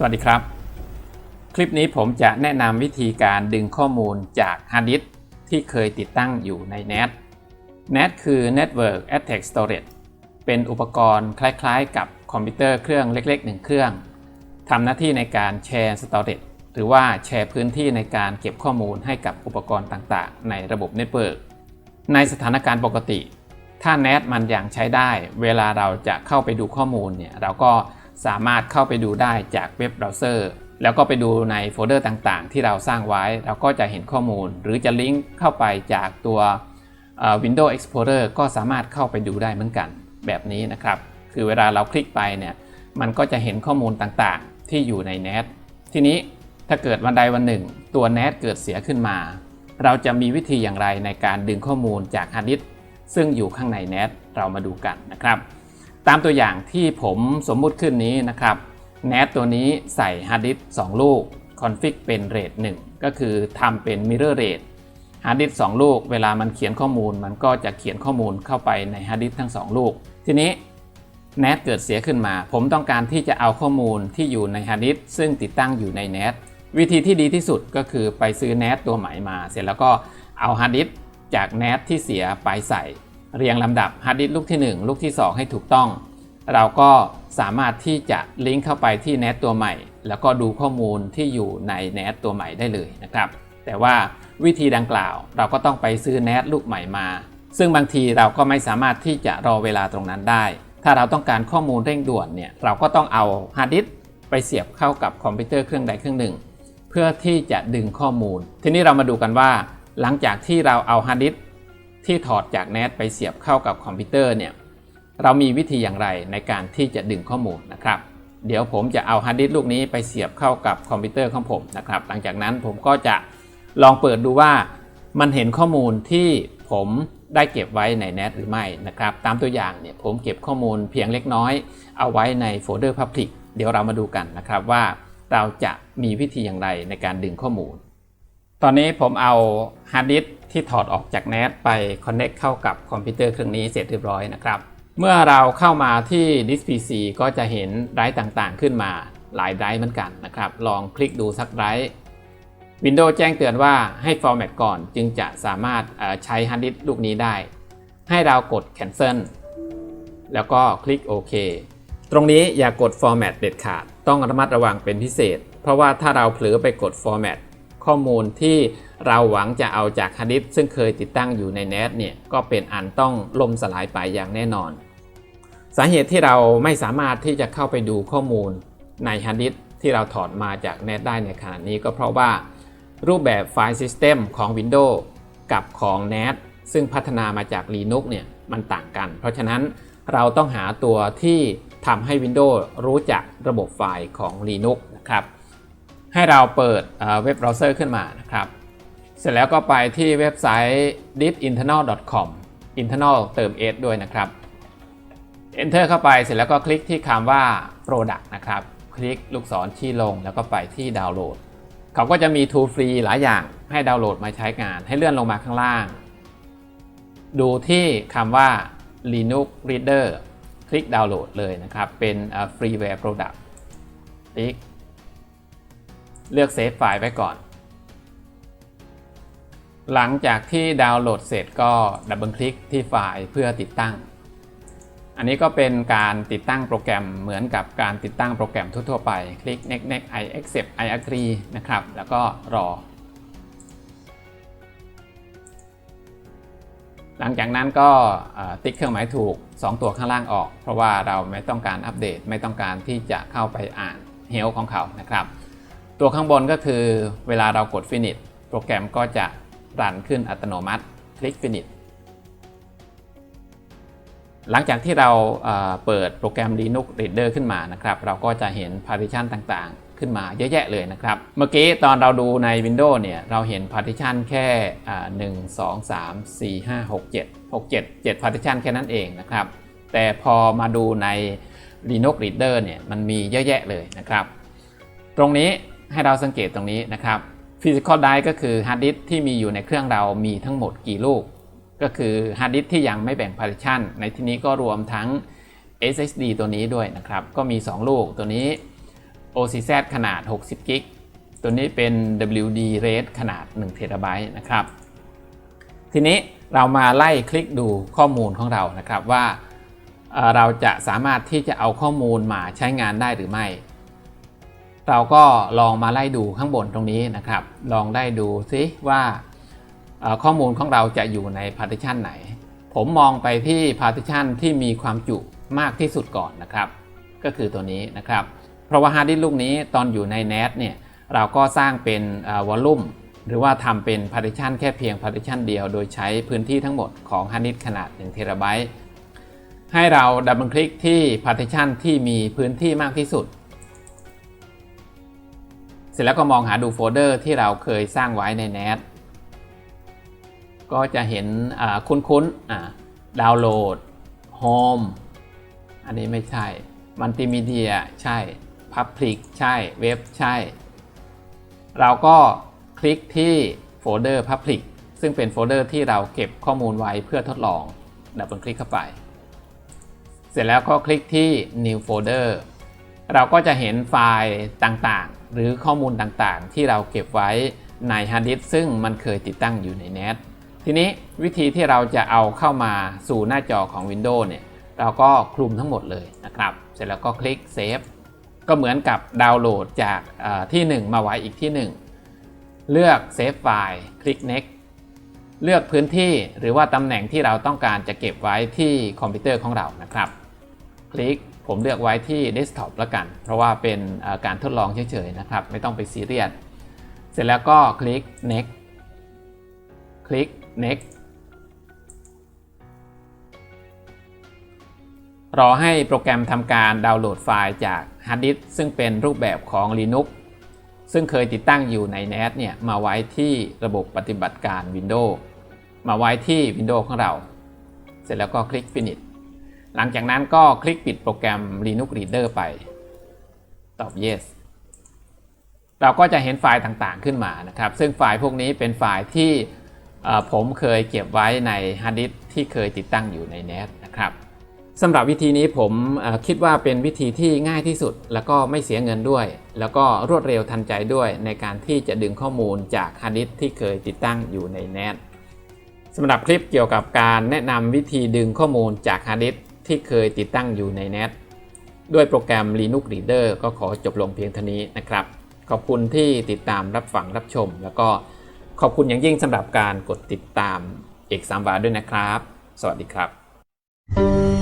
สวัสดีครับ คลิปนี้ผมจะแนะนำวิธีการดึงข้อมูลจากฮาร์ดดิสที่เคยติดตั้งอยู่ใน NAT NAT คือ Network Attach Storage เป็นอุปกรณ์คล้ายๆ กับคอมพิวเตอร์เครื่องเล็กๆ1เครื่องทำหน้าที่ในการแชร์ Storage หรือว่าแชร์พื้นที่ในการเก็บข้อมูลให้กับอุปกรณ์ต่างๆ ในระบบเน็ตเวิร์กในสถานการณ์ปกติ ถ้า NAT มันยังใช้ได้ เวลาเราจะเข้าไปดูข้อมูลเนี่ยเราก็ สามารถเข้าไปดูได้จากเว็บเบราว์เซอร์ แล้วก็ไปดูในโฟลเดอร์ต่างๆ ที่เราสร้างไว้ เราก็จะเห็นข้อมูล หรือจะลิงก์เข้าไปจากตัว Windows Explorer ก็สามารถเข้าไปดูได้เหมือนกันแบบนี้นะครับ คือเวลาเราคลิกไปเนี่ย มันก็จะเห็นข้อมูลต่างๆ ที่อยู่ใน NAT ทีนี้ถ้าเกิดวันใดวันหนึ่ง ตัว NAT เกิดเสียขึ้นมา เราจะมีวิธีอย่างไรในการดึงข้อมูลจากฮาร์ดดิสก์ซึ่งอยู่ข้างใน NAT เรามาดูกันนะครับ ตามตัวอย่างที่ผมสมมุติขึ้นนี้นะครับ NAT ตัวนี้ใส่ฮาร์ดดิสก์2ลูกคอนฟิกเป็นเรท1ก็คือทำเป็น Mirror Rate ฮาร์ดดิสก์2ลูก เวลามันเขียนข้อมูล มันก็จะเขียนข้อมูลเข้าไปในฮาร์ดดิสก์ทั้ง 2 ลูก ทีนี้ NAT เกิดเสียขึ้นมา ผมต้องการที่จะเอาข้อมูลที่อยู่ในฮาร์ดดิสก์ซึ่งติดตั้งอยู่ใน NAT วิธีที่ดีที่สุดก็คือไปซื้อ NAT ตัวใหม่มา เสร็จแล้วก็เอาฮาร์ดดิสก์จาก NAT ที่เสียไปใส่ เรียงลำดับฮาร์ดดิสก์ลูกที่ 1 ลูกที่ 2 ให้ถูกต้อง เราก็สามารถที่จะลิงก์เข้าไปที่ NAT ตัวใหม่ แล้วก็ดูข้อมูลที่อยู่ใน NAT ตัวใหม่ได้เลยนะครับ แต่ว่าวิธีดังกล่าวเราก็ต้องไปซื้อ NAT ลูกใหม่มา ซึ่งบางทีเราก็ไม่สามารถที่จะรอเวลาตรงนั้นได้ ถ้าเราต้องการข้อมูลเร่งด่วนเนี่ยเราก็ต้องเอาฮาร์ดดิสก์ไปเสียบเข้ากับคอมพิวเตอร์เครื่องใดเครื่องหนึ่ง เพื่อที่จะดึงข้อมูล ทีนี้เรามาดูกันว่า หลังจากที่เราเอาฮาร์ดดิสก์ ที่ถอดจาก NAT ไปเสียบเข้ากับคอมพิวเตอร์เนี่ยเรามีวิธีอย่างไรในการที่จะดึงข้อมูลนะครับ เดี๋ยวผมจะเอาฮาร์ดดิสก์ลูกนี้ไปเสียบเข้ากับคอมพิวเตอร์ของผมนะครับหลังจากนั้นผมก็จะลองเปิดดูว่ามันเห็นข้อมูลที่ผมได้เก็บไว้ใน NAT หรือไม่นะครับ ตามตัวอย่างเนี่ยผมเก็บข้อมูลเพียงเล็กน้อย เอาไว้ในโฟลเดอร์ Public เดี๋ยวเรามาดูกันนะครับว่าเราจะมีวิธีอย่างไรในการดึงข้อมูล ตอนนี้ผมเอาฮาร์ดดิสก์ ที่ถอดออกจาก NAT ไป Connect เข้ากับคอมพิวเตอร์เครื่องนี้เสร็จเรียบร้อยนะครับเมื่อเราเข้ามาที่ Disk PC ก็จะเห็นไดรฟ์ต่างๆ ขึ้นมาหลายไดรฟ์เหมือนกันนะครับ ลองคลิกดูสักไดรฟ์ Windows แจ้งเตือนว่าให้ Format ก่อนจึงจะสามารถใช้ฮาร์ดดิสก์ลูกนี้ได้ ให้เรากด Cancel แล้วก็คลิกโอเคตรงนี้อย่ากด Format เด็ดขาด ต้องระมัดระวังเป็นพิเศษ เพราะว่าถ้าเราเผลอไปกด Format ข้อมูลที่ เราหวังจะเอาจากฮาร์ดดิสซึ่งเคยติดตั้งอยู่ใน NAT เนี่ยก็เป็นอันต้องล่มสลายไปอย่างแน่นอน สาเหตุที่เราไม่สามารถที่จะเข้าไปดูข้อมูลในฮาร์ดดิสที่เราถอดมาจาก NAT ได้ในขณะนี้ก็เพราะว่า รูปแบบไฟล์ System ของ Windows กับของ NAT ซึ่งพัฒนามาจาก Linux เนี่ยมันต่างกัน เพราะฉะนั้นเราต้องหาตัวที่ทำให้ Windows รู้จักระบบไฟล์ของ Linux นะครับ ให้เราเปิดเว็บเบราว์เซอร์ขึ้นมานะครับ เสร็จแล้วก็ไปที่เว็บไซต์ disinternal.com internal เติม s ด้วยนะครับ enter เข้าไปเสร็จแล้วก็คลิกที่คำว่า product นะครับ คลิกลูกศรชี้ลงแล้วก็ไปที่ดาวน์โหลด เขาก็จะมี tool ฟรีหลายอย่างให้ดาวน์โหลดมาใช้งาน ให้เลื่อนลงมาข้างล่าง ดูที่คำว่า Linux Reader คลิกดาวน์โหลดเลยนะครับ เป็น freeware product คลิก เลือกเซฟไฟล์ไว้ก่อน หลังจากที่ดาวน์โหลดเสร็จก็ดับเบิลคลิกที่ไฟล์เพื่อติดตั้ง อันนี้ก็เป็นการติดตั้งโปรแกรมเหมือนกับการติดตั้งโปรแกรมทั่วๆไป คลิก next next I accept I agree นะครับ แล้วก็รอ หลังจากนั้นก็ติ๊กเครื่องหมายถูก 2 ตัวข้างล่างออก เพราะว่าเราไม่ต้องการอัปเดต ไม่ต้องการที่จะเข้าไปอ่านเฮลของเขานะครับ ตัวข้างบนก็คือเวลาเรากด finish โปรแกรมก็จะ รันขึ้นอัตโนมัติ คลิก finish หลังจากที่เราเอ่อเปิดโปรแกรม Linux Reader ขึ้นมานะครับ เราก็จะเห็น partition ต่างๆ ขึ้นมาเยอะแยะเลยนะครับ เมื่อกี้ตอนเราดูใน Windows เนี่ย เราเห็น partition แค่ 1 2 3 4 5 6 7 6 7 7 partition แค่นั้นเองนะครับ แต่พอมาดูใน Linux Reader เนี่ย มันมีเยอะแยะเลยนะครับ ตรงนี้ให้เราสังเกตตรงนี้นะครับ Physical Drive ก็คือฮาร์ดดิสที่มีอยู่ในเครื่องเรามีทั้งหมดกี่ลูก ก็คือฮาร์ดดิสที่ยังไม่แบ่ง partition ในที่นี้ก็รวมทั้ง SSD ตัวนี้ด้วยนะครับ ก็มี 2 ลูกตัวนี้ OCZ ขนาด 60 กิก ตัวนี้เป็น WD RAID ขนาด1 t b นะครับ ทีนี้เรามาไล่คลิกดูข้อมูลของเรานะครับว่าเราจะสามารถที่จะเอาข้อมูลมาใช้งานได้หรือไม่ เราก็ลองมาไล่ดูข้างบนตรงนี้นะครับ ลองได้ดูซิว่าข้อมูลของเราจะอยู่ใน partition ไหน ผมมองไปที่ partition ที่มีความจุมากที่สุดก่อนนะครับ ก็คือตัวนี้นะครับ เพราะว่าฮาร์ดดิสก์ลูกนี้ตอนอยู่ใน NAS เนี่ยเราก็สร้างเป็นวอลลุ่มหรือว่าทำเป็น partition แค่เพียง partition เดียว โดยใช้พื้นที่ทั้งหมดของฮาร์ดดิสก์ขนาด1 t b ให้เราดับเบิลคลิกที่ partition ที่มีพื้นที่มากที่สุด สร็จแล้วก็มองหาดูโฟลเดอร์ที่เราเคยสร้างไว้ใน NAS ก็จะเห็นคุ้นๆดาวน์โหลด Home อันนี้ไม่ใช่มัลติมีเดียใช่ Public ใช่เว็บใช่ เราก็คลิกที่โฟลเดอร์ Public ซึ่งเป็นโฟลเดอร์ที่เราเก็บข้อมูลไว้เพื่อทดลองดับเบิลคลิกเข้าไป เสร็จแล้วก็คลิกที่ New Folder เราก็จะเห็นไฟล์ต่าง หรือข้อมูลต่างๆ ที่เราเก็บไว้ในฮาร์ดดิสซึ่งมันเคยติดตั้งอยู่ใน NAS ทีนี้วิธีที่เราจะเอาเข้ามาสู่หน้าจอของ Windows เนี่ยเราก็คลุมทั้งหมดเลยนะครับ เสร็จแล้วก็คลิก Save ก็เหมือนกับดาวน์โหลดจากเอ่อที่ 1 มาไว้อีกที่ 1 เลือก Save File คลิก Next เลือกพื้นที่หรือว่าตำแหน่งที่เราต้องการจะเก็บไว้ที่คอมพิวเตอร์ของเรานะครับ คลิก ผมเลือกไว้ที่ Desktop ล้วกัน เพราะว่าเป็นการทดลองเฉยๆนะครับ ไม่ต้องไปซีเรียส เสร็จแล้วก็คลิก Next คลิก Next รอให้โปรแกรมทำการดาวน์โหลดไฟล์จากฮาร์ดดิสก์ซึ่งเป็นรูปแบบของ Linux ซึ่งเคยติดตั้งอยู่ใน NAS เนี่ยมาไว้ที่ระบบปฏิบัติการ Windows มาไว้ที่ Windows ของเรา เสร็จแล้วก็คลิก Finish หลังจากนั้นก็คลิกปิดโปรแกรม Linux Reader ไป ตอบ Yes เราก็จะเห็นไฟล์ต่างๆขึ้นมานะครับ ซึ่งไฟล์พวกนี้เป็นไฟล์ที่ผมเคยเก็บไว้ในฮาร์ดดิสที่เคยติดตั้งอยู่ใน NAS นะครับสำหรับวิธีนี้ผมคิดว่าเป็นวิธีที่ง่ายที่สุด แล้วก็ไม่เสียเงินด้วย แล้วก็รวดเร็วทันใจด้วยในการที่จะดึงข้อมูลจากฮาร์ดดิสที่เคยติดตั้งอยู่ใน NAS สำหรับคลิปเกี่ยวกับการแนะนำวิธีดึงข้อมูลจากฮาร์ดดิส ที่เคยติดตั้งอยู่ใน NAS ด้วยโปรแกรม Linux Reader ก็ขอจบลงเพียงเท่านี้นะครับ ขอบคุณที่ติดตามรับฟังรับชม แล้วก็ขอบคุณอย่างยิ่งสำหรับการกดติดตามเอกสามวาด้วยนะครับ สวัสดีครับ